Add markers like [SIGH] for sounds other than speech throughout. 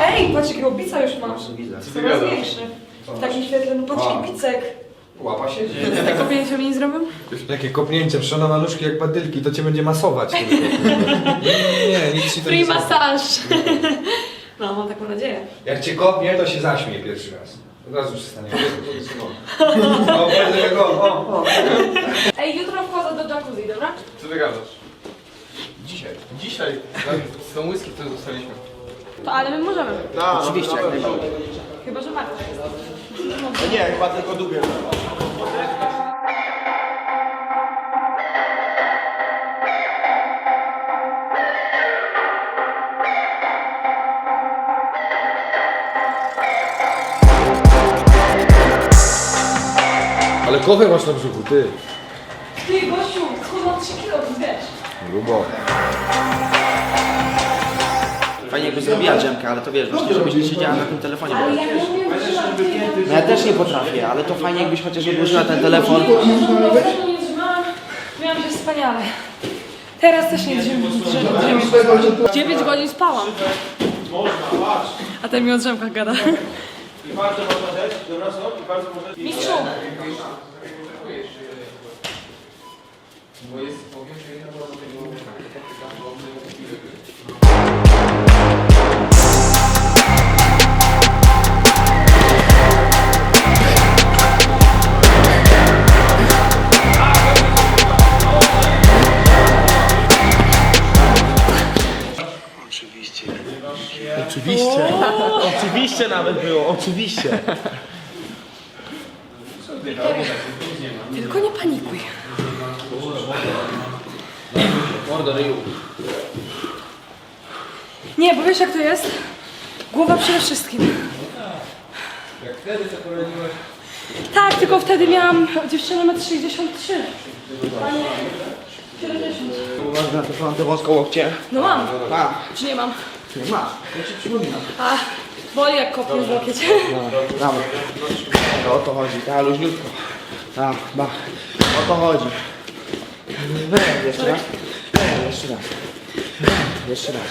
Ej, patrz jakiego bica już masz. Widzę. Coraz większy. W takim świetle, no patrz jaki bicek. Łapa się Te kopięcie mi nie? Takie kopnięcie, przecież ona maluszki jak badylki, to cię będzie masować. tylko, [LAUGHS] nie, nie, nic ci to Free nie zrobi. masaż. No, mam taką nadzieję. Jak cię kopnie, to się zaśmie pierwszy raz. Od razu przestanie. O, bardzo jak o, o, o. Ej, jutro wchodzę do jacuzzi, dobra? Co ty gadasz? Dzisiaj. Dzisiaj. Tą whisky, które dostaliśmy. To ale my możemy. Oczywiście, jak najbardziej. Chyba, że Marta. Nie, chyba tylko długie. Ale kochę masz na brzuchu, ty. Ty, gościu, schudłam 3 kilo, wiesz. Grubo. Fajnie jakby zrobiła dżemkę, ale to wiesz, właśnie żebyś nie siedziała na tym telefonie. Ale ja nie umiem No ja też nie potrafię, ale to fajnie jakbyś chociaż odłożyła ten telefon. No, nie trzymałam. Miałam się wspaniale. Teraz też nie drzemię. 9 godzin spałam. A ten mi o drzemkach gada. Mistrzu, Oczywiście. [LAUGHS] Oczywiście nawet było, oczywiście. tylko nie panikuj. Mordo, ryju. Nie, bo wiesz jak to jest? Głowa przede wszystkim. Jak wtedy poradziłeś? Tak, tylko wtedy miałam dziewczynę metr 63. A nie 70. Masz na to tę wąską łokcie. No mam, A, czy nie mam? Nie masz, ja ci przypominam. A, boli jak kopnie w łokieć. Dobra. To o to chodzi, tak, luźniutko. Tak, ba. O to chodzi. Weź, jeszcze raz. Weź, jeszcze raz. Jeszcze raz.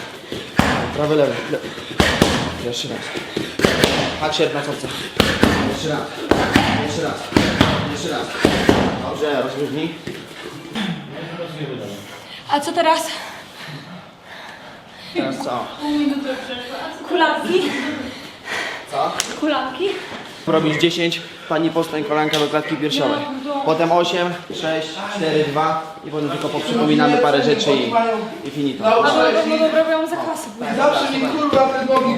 Prawy, lewy. Le... Jeszcze raz. Hak sierp na copce. Jeszcze raz. Jeszcze raz. Jeszcze raz. Dobrze, rozluźnij. A co teraz? Teraz co? Kulanki? Co? Kulanki? Robisz 10, pani postań kolanka do klatki piersiowej. Potem 8, 6, 4, 2 i potem tylko poprzypominamy parę rzeczy i, i finito. A dobra, no dobra, bo ja mam zakwasy. Zawsze mi kurwa te nogi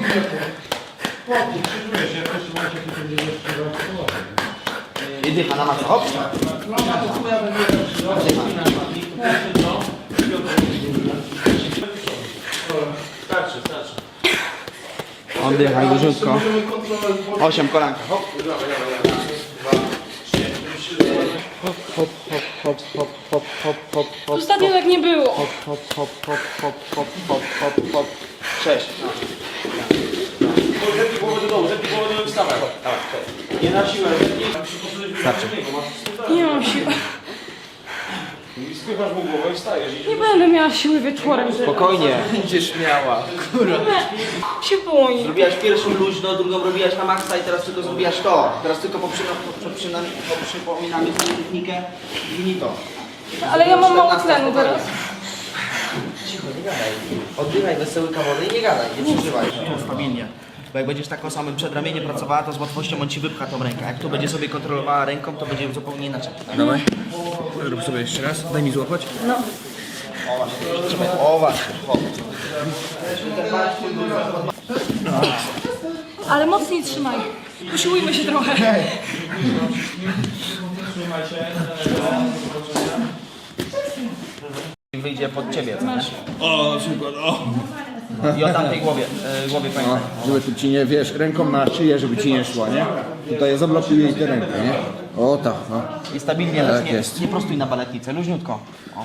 I dycha na maksa. Hop. Oddychaj luźniutko. 8 kolanka. Hop. Hop, hop, hop, hop, hop, hop, hop, hop, Ostatnio tak nie było. hop, hop, hop, hop, hop, hop, hop, hop, hop. 6. Nie mam siły. Nie będę miała siły wieczorem. że- Spokojnie. Będziesz miała. Się boję. Zrobiłaś pierwszą luźno, drugą robiłaś na maksa i teraz tylko zrobiłaś to. Teraz tylko poprzyna- poprzyna- poprzypominamy sobie technikę i finito. Ale ja mam mało tlenu teraz. Cicho, nie gadaj. Oddychaj wesoły wody i nie gadaj, nie przeżywaj. Tu stabilnie. Bo jak będziesz tak o samym przedramieniu pracowała, to z łatwością on ci wypcha tą rękę. Jak tu będzie sobie kontrolowała ręką, to będzie zupełnie inaczej. Dawaj. Rób sobie jeszcze raz. Daj mi złapać. No. O właśnie. Ale mocniej trzymaj. Usiłujmy się trochę. Wyjdzie pod ciebie. Masz. O, na przykład, o. I o tamtej głowie, e, głowie pamiętaj. Żeby tu ci nie, wiesz, ręką na szyję, żeby ci nie szła, nie? Tutaj zablokuję jej tę rękę, nie? O tak, no. I stabilnie Tak nie, jest. nie prostuj na baletnicę, luźniutko. O.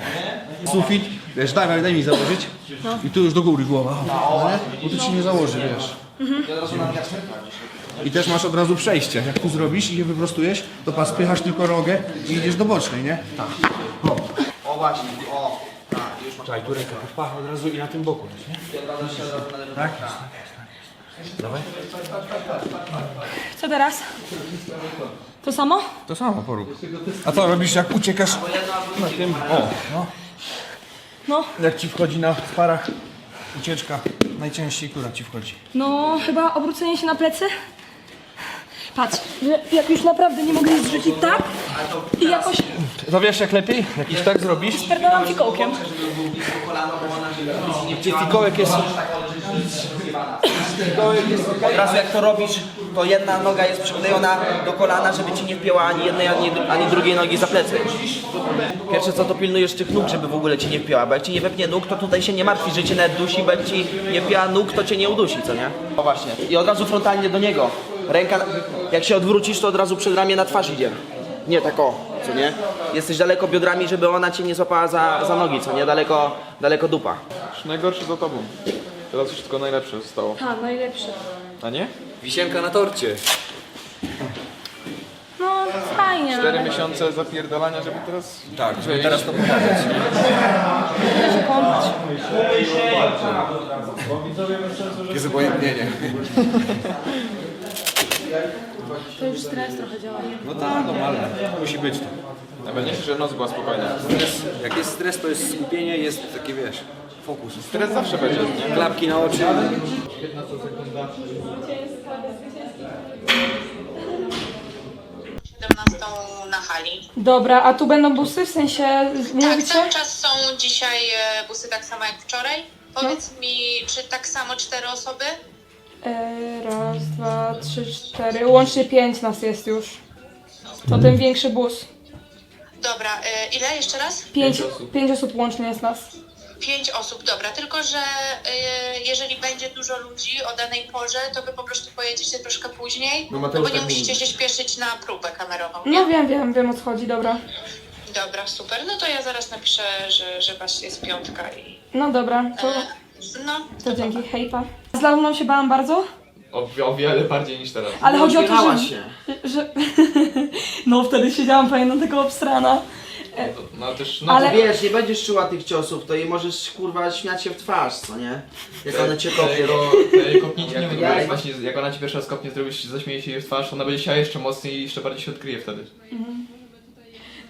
Sufit, wiesz, daj, daj mi założyć. I tu już do góry głowa. Nie? Bo tu ci nie założy, wiesz. I wiatrze. I też masz od razu przejście. Jak tu zrobisz i je wyprostujesz, to pas spychasz tylko rogę i idziesz do bocznej, nie? O właśnie, o. Tak. Czekaj, tu pachę od razu i na tym boku, nie? Od razu na lewo. Tak? Co teraz? To samo? To samo porób. A co robisz jak uciekasz na tym? O, no. No, Jak ci wchodzi na parach ucieczka, najczęściej która ci wchodzi? no chyba obrócenie się na plecy. Patrz, jak już naprawdę nie mogę nic zrzucić tak i jakoś To wiesz jak lepiej? Jak już tak zrobisz? perdolam fikołkiem. Gdzie fikołek jest... Od razu jak to robisz, to jedna noga jest przyklejona do kolana, żeby ci nie wpięła ani jednej, ani, ani drugiej nogi za plecy. Pierwsze co to pilnujesz tych nóg, żeby w ogóle ci nie wpięła, bo jak ci nie wepnie nóg, to tutaj się nie martwi, że cię nawet dusi, bo jak ci nie wpięła nóg, to cię nie udusi, co nie? O właśnie. I od razu frontalnie do niego. Ręka, jak się odwrócisz, to od razu przed ramię na twarz idzie. Nie tak o, co nie? Jesteś daleko biodrami, żeby ona cię nie złapała za, za nogi, co nie? Daleko, daleko dupa. Najgorszy za tobą. Teraz już tylko najlepsze zostało. A, najlepsze. A nie? Wisienka na torcie. No, fajnie. no. Cztery miesiące zapierdalania, żeby teraz... Tak, żeby teraz to pokazać. Idę się kąpać. Jakie zobojętnienie. To już stres trochę działa. No tak, normalne. Musi być to. Najważniejsze, że noc była spokojna. Stres, jak jest stres, to jest skupienie, jest takie wiesz, fokus. Stres zawsze będzie, nie? Klapki na oczy. 17 na hali. Dobra, a tu będą busy, w sensie Tak, mówicie? cały czas są dzisiaj e, busy tak samo jak wczoraj. Powiedz No. mi, czy tak samo cztery osoby? E, raz, dwa, trzy, cztery. Łącznie pięć nas jest już. To ten większy bus. Dobra, e, ile jeszcze raz? Pięć, pięć osób łącznie jest nas. Pięć osób, dobra. Tylko, że e, jeżeli będzie dużo ludzi o danej porze, to wy po prostu pojedziecie troszkę później, No, no Mateusz bo nie tak musicie mówi. się śpieszyć na próbę kamerową. No wiem, wiem, wiem o co chodzi, dobra. Dobra, super. No to ja zaraz napiszę, że, że was jest piątka i... No dobra, to, E, no, to dzięki, hejpa. Z Launą się bałam bardzo, O, o wiele bardziej niż teraz. ale chodzi o to, że... się. że [LAUGHS] no wtedy siedziałam, pamiętam, tego obstrana. No ale też... No, Ale- Wiesz, nie będziesz czuła tych ciosów, to i możesz kurwa śmiać się w twarz, co nie? Jak one cię kopią. Te kopnięcie nie wygląda właśnie, jak ona ci pierwszy raz kopnie, zrobisz, zaśmieje się jej w twarz, ona będzie siała jeszcze mocniej i jeszcze bardziej się odkryje wtedy.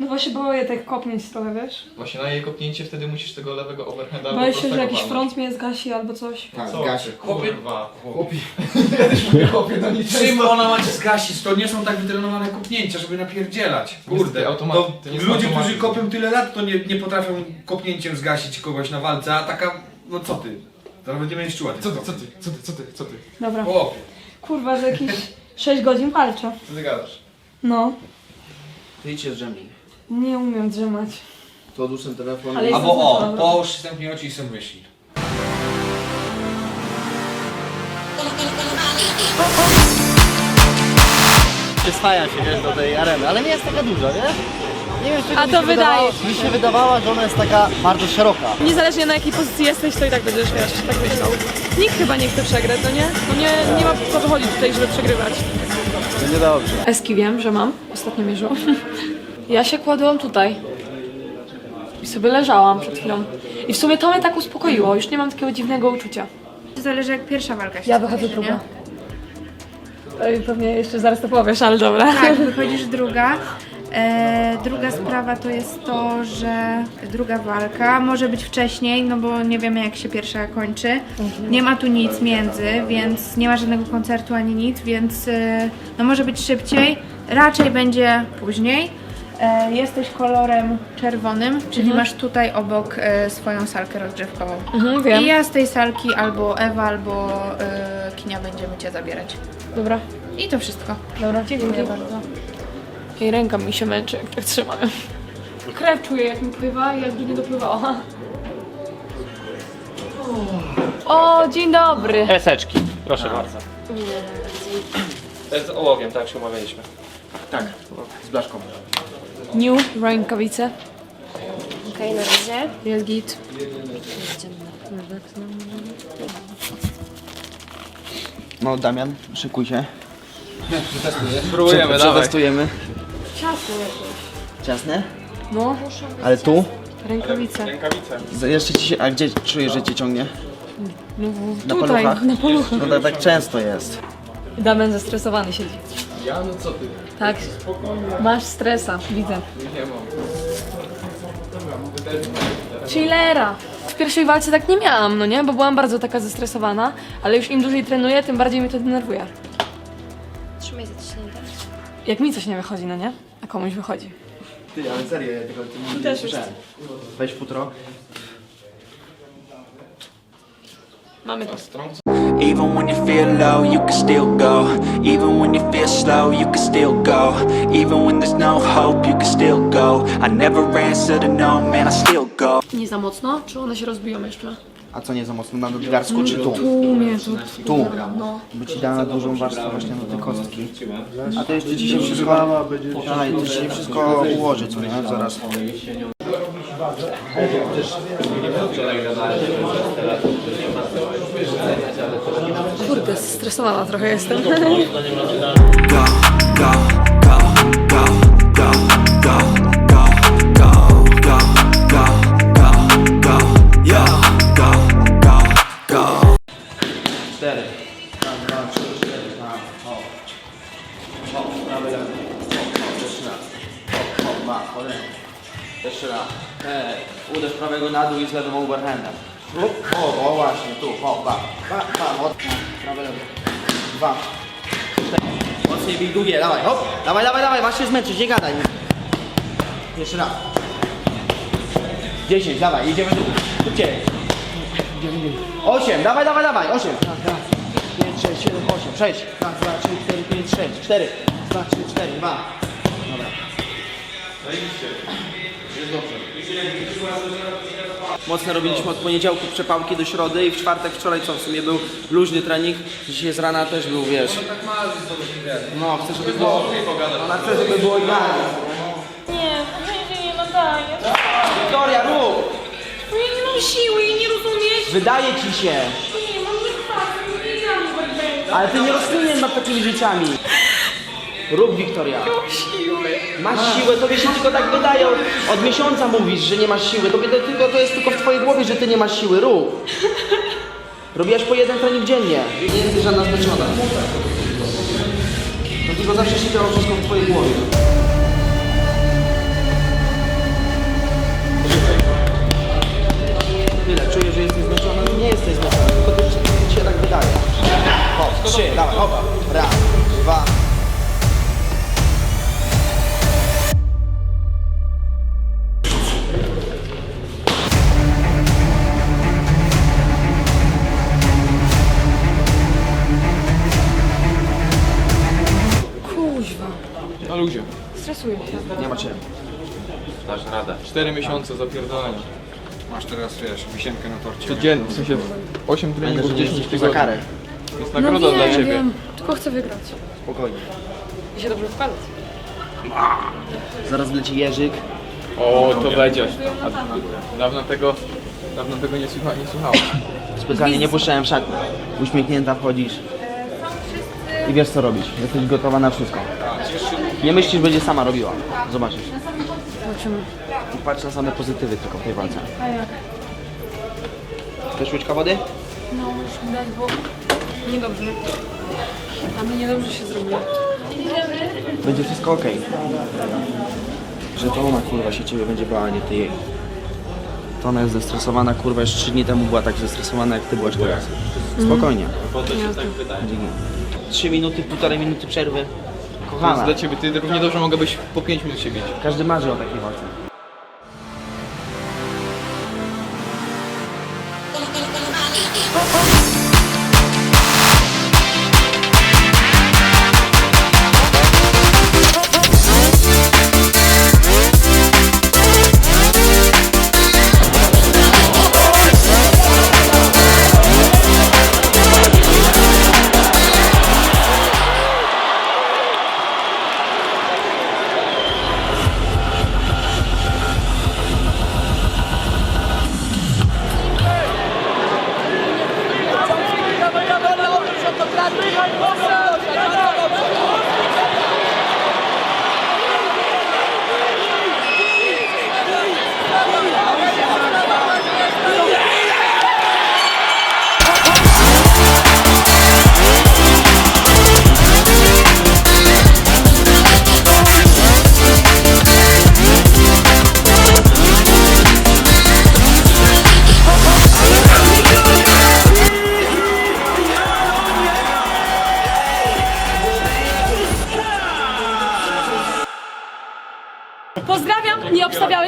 No właśnie boję tych kopnięć trochę, wiesz? Właśnie na jej kopnięcie wtedy musisz tego lewego overhanda Boję po się, że prostego jakiś walnąć. front mnie zgasi albo coś. Tak, Co? gasie. Kurwa. Chłopi. [LAUGHS] Chłopie, no nic. Czym ona macie zgasić? To nie są tak wytrenowane kopnięcia, żeby napierdzielać. Kurde, automat- to to nie jest ludzie, automatyzm. którzy kopią tyle lat, to nie, nie potrafią kopnięciem zgasić kogoś na walce, a taka, no co ty? Zaraz będziemy mieć czuła. Co ty, co ty, co ty, co ty, co ty? Dobra. Chłopie. Kurwa, że jakieś 6 godzin walczę. Co ty gadasz? No, Ty idźcie z drzemni. Nie umiem drzemać. To odłóż ten telefon. Ale jest Albo o, zaznaczone. połóż wstępnie oczy i sobie myśli. przyswajam się wiesz, do tej areny, ale nie jest taka duża, nie? Nie wiem, czego A mi to się wydaje wydawało, Mi się wydawała, że ona jest taka bardzo szeroka. Niezależnie na jakiej pozycji jesteś, to i tak będziesz, wiesz, tak myślał. Nikt chyba nie chce przegrać, no nie? No nie, nie ma po co chodzić tutaj, żeby przegrywać. Będzie dobrze. Eski wiem, że mam. Ostatnio mierzyłam. Ja się kładłam tutaj. I sobie leżałam przed chwilą. I w sumie to mnie tak uspokoiło. Już nie mam takiego dziwnego uczucia. Zależy jak pierwsza walka się Ja wychodzę skończy, druga. Ej, Pewnie jeszcze zaraz to powiesz, ale dobra. Tak, wychodzisz druga. E, druga sprawa to jest to, że druga walka może być wcześniej, no bo nie wiemy jak się pierwsza kończy. Nie ma tu nic między, więc nie ma żadnego koncertu ani nic, więc e, no może być szybciej. Raczej będzie później. E, jesteś kolorem czerwonym, czyli masz tutaj obok e, swoją salkę rozgrzewkową. Mhm, wiem. I ja z tej salki albo Ewa, albo e, Kinia będziemy Cię zabierać. Dobra, I to wszystko. dobra, dziękuję bardzo. Jej ręka mi się męczy, jak tak trzymam. Krew czuję, jak mi pływa i jakby nie dopływała. O, dzień dobry. Eseczki, proszę bardzo. Z ołowiem, tak się umawialiśmy. Tak, z blaszką. New rękawice. Okej, na razie. Jest git. No Damian, szykuj się. Spróbujemy, dawaj. Przetestujemy. Ciasno jakieś. Ciasne? No, Ale tu? rękawice. Rękawice. Z- Jeszcze ci się, a gdzie czujesz, że cię ciągnie? No, w- Na tutaj, na paluchach. No tak, tak często jest. Damian zestresowany siedzi. Ja? No co ty? Tak. Masz stresa, widzę. Nie mam. Chillera. W pierwszej walce tak nie miałam, no nie? Bo byłam bardzo taka zestresowana, ale już im dłużej trenuję, tym bardziej mnie to denerwuje. Trzymaj zaciśnięte. Jak mi coś nie wychodzi, no nie? A komuś wychodzi. Ty, ale serio, ja tego ty nie Też słyszałem. Weź futro. Mamy to. Even when you feel low, you can still go. Even when you feel slow, you can still go. Even when there's no hope, you can still go. I never answer to no, man, I still go. Nie za mocno? Czy one się rozbiją jeszcze? A co nie za mocno, na nadgarsku czy tu? Tu mnie, tu. Tu. No. By ci dała dużą warstwę właśnie na te kostki. A to jeszcze ci się wszystko... Daj, to ci się wszystko ułoży, co nie? Zaraz. Kurde, stresowana trochę jestem. Go, go, go, go, go, go, go, go, go, go, go, go, yeah, go, go, go. Cztery. Raz, dwa, trzy, cztery. Tak, hop. Hop, prawy, lewy. Hop, hop, jeszcze raz. Hop, hop, ma, kolejny. Jeszcze raz. Hej, uderz prawego na dół i z lewym overhandem. Hop, o, o właśnie, tu, hop, ba. Ba, ba, lewy. Dwa. Cztery. Mocniej bij długie, dawaj, hop. Dawaj, dawaj, dawaj, masz się zmęczyć, nie gadaj. Jeszcze raz. Dziesięć, dawaj, idziemy tu. Szybciej. Osiem, dawaj, dawaj, dawaj, osiem. Raz, raz, pięć, sześć, siedem, osiem, sześć. Raz, dwa, trzy, cztery, pięć, sześć, cztery. Raz, dwa, trzy, cztery, dwa. Dobra. Mocno robiliśmy od poniedziałku przepałki do środy i w czwartek wczoraj co w sumie był luźny trening. Dzisiaj z rana też był, wiesz. No, chcę, żeby było. Ona chce, żeby było idealnie. Nie, nie, nie, no daj. Wiktoria, rób! Ja nie mam siły i nie rozumiesz? Wydaje ci się. Nie, mam nie spać, nie dam Ale ty nie rozkminiesz nad takimi rzeczami. Rób, Wiktoria. Masz siłę, tobie się tylko tak wydaje. Od, miesiąca mówisz, że nie masz siły. Tobie to, tylko, to jest tylko w twojej głowie, że ty nie masz siły. Rób. Robiłaś po jeden trening dziennie. Nie jesteś żadna zmęczona. To tylko zawsze się działo wszystko w twojej głowie. Tyle, czuję, że jesteś zmęczona. Nie jesteś zmęczona, 4 miesiące zapierdolenia. Masz teraz, wiesz, wisienkę na torcie. Codziennie, w sensie 8 treningów, 10 za tygodni. karę. Jest No nagroda wiem, dla ciebie. wiem, tylko chcę wygrać Spokojnie. i się dobrze wkładać. Zaraz leci jeżyk. O, to będzie. A dawno tego, dawno tego nie, słucha, nie słuchałem. Specjalnie nie puszczałem szatni. Uśmiechnięta wchodzisz. I wiesz co robić. Jesteś gotowa na wszystko. Nie myślisz, że będzie sama robiła. Zobaczysz. Zobaczymy. Patrz na same pozytywy tylko w tej walce. A jak? Chcesz łyczka wody? No, już mi dać, bo niedobrze. A mi niedobrze się zrobiło. Będzie wszystko ok. Że to ona kurwa się ciebie będzie bała, a nie ty jej. To ona jest zestresowana, kurwa już trzy dni temu była tak zestresowana jak ty byłaś teraz. Spokojnie. Będzie git. Trzy minuty, półtorej minuty przerwy. To jest Kochana, dla ciebie, ty równie dobrze mogłabyś po 5 minut się bić. każdy marzy o takiej walce.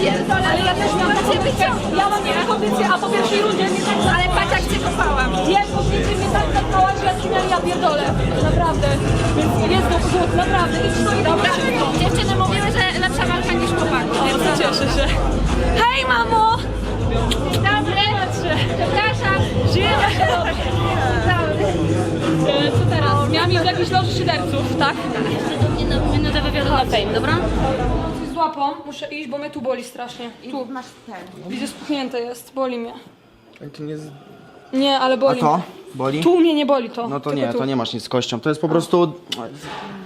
pierdolę, ale ja też mam kondycję. Ja mam nie kondycję, a po pierwszej rundzie mnie tak... Ale patrz jak cię kopałam. Wiem, po pierwszej mnie tak zapała, że ja śmiałem, ja pierdolę. Naprawdę. Więc jest go głód, naprawdę. Idź to i dobra. Dziewczyny mówiły, że lepsza walka niż chłopaków. Bardzo cieszę się. Hej mamo! Dobry. Przepraszam. Żyjemy się dobrze. E, Co teraz? Miałam iść do jakiejś loży szyderców, tak? Minutę wywiadu na fame, dobra? Muszę iść, bo mnie tu boli strasznie. Tu. Masz ten. Widzę, spuchnięte jest, boli mnie. To nie z... Nie, ale A boli. to? Boli? Tu mnie nie boli to. No to tylko nie, tu. to nie masz nic z kością. To jest po prostu...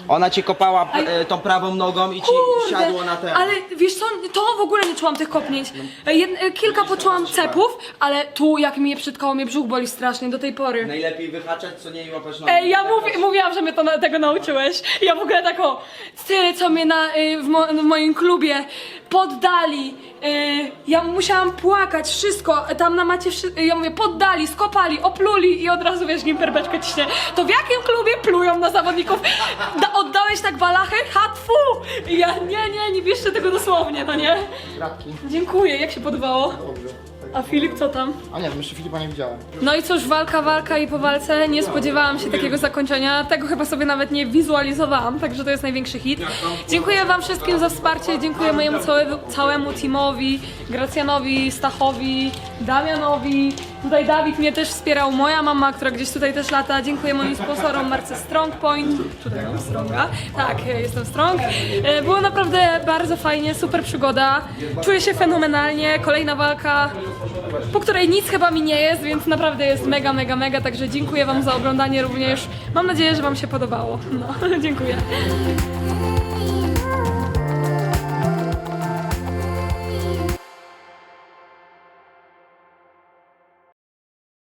Ona cię kopała e, tą prawą nogą i ci Kurde, siadło na ten. ale wiesz co, to w ogóle nie czułam tych kopnięć. Jed, kilka poczułam cepów, ale tu jak mi je przytkało, mnie brzuch boli strasznie do tej pory. Najlepiej wyhaczać, co nie i łapać nogi. Ej, ja mówi, mówiłam, że mnie to na, tego nauczyłeś. Ja w ogóle tak o, tyle co mnie na, y, w, mo, w moim klubie poddali. Y, ja musiałam płakać, wszystko. Tam na macie, wszy- ja mówię, poddali, skopali, opluli i od razu wiesz, nim perbeczkę ciśnie. To w jakim klubie plują na zawodników? Da, oddałeś tak balachy? Hatfu! I ja, nie, nie, nie bierzcie tego dosłownie, no nie? Dziękuję, jak się podobało? A Filip, co tam? A nie wiem, jeszcze Filipa nie widziałem. No i cóż, walka, walka i po walce nie spodziewałam się takiego zakończenia. Tego chyba sobie nawet nie wizualizowałam, także to jest największy hit. Dziękuję wam wszystkim za wsparcie, dziękuję mojemu całemu, całemu teamowi, Gracjanowi, Stachowi, Damianowi. Tutaj Dawid mnie też wspierał, moja mama, która gdzieś tutaj też lata. Dziękuję moim sponsorom Marce Strong Point. Tutaj mam Stronga. Tak, e, jestem Strong. E, Było naprawdę bardzo fajnie, super przygoda. Czuję się fenomenalnie. Kolejna walka po której nic chyba mi nie jest, więc naprawdę jest mega, mega, mega, także dziękuję Wam za oglądanie również. Mam nadzieję, że Wam się podobało. No, [LAUGHS] dziękuję.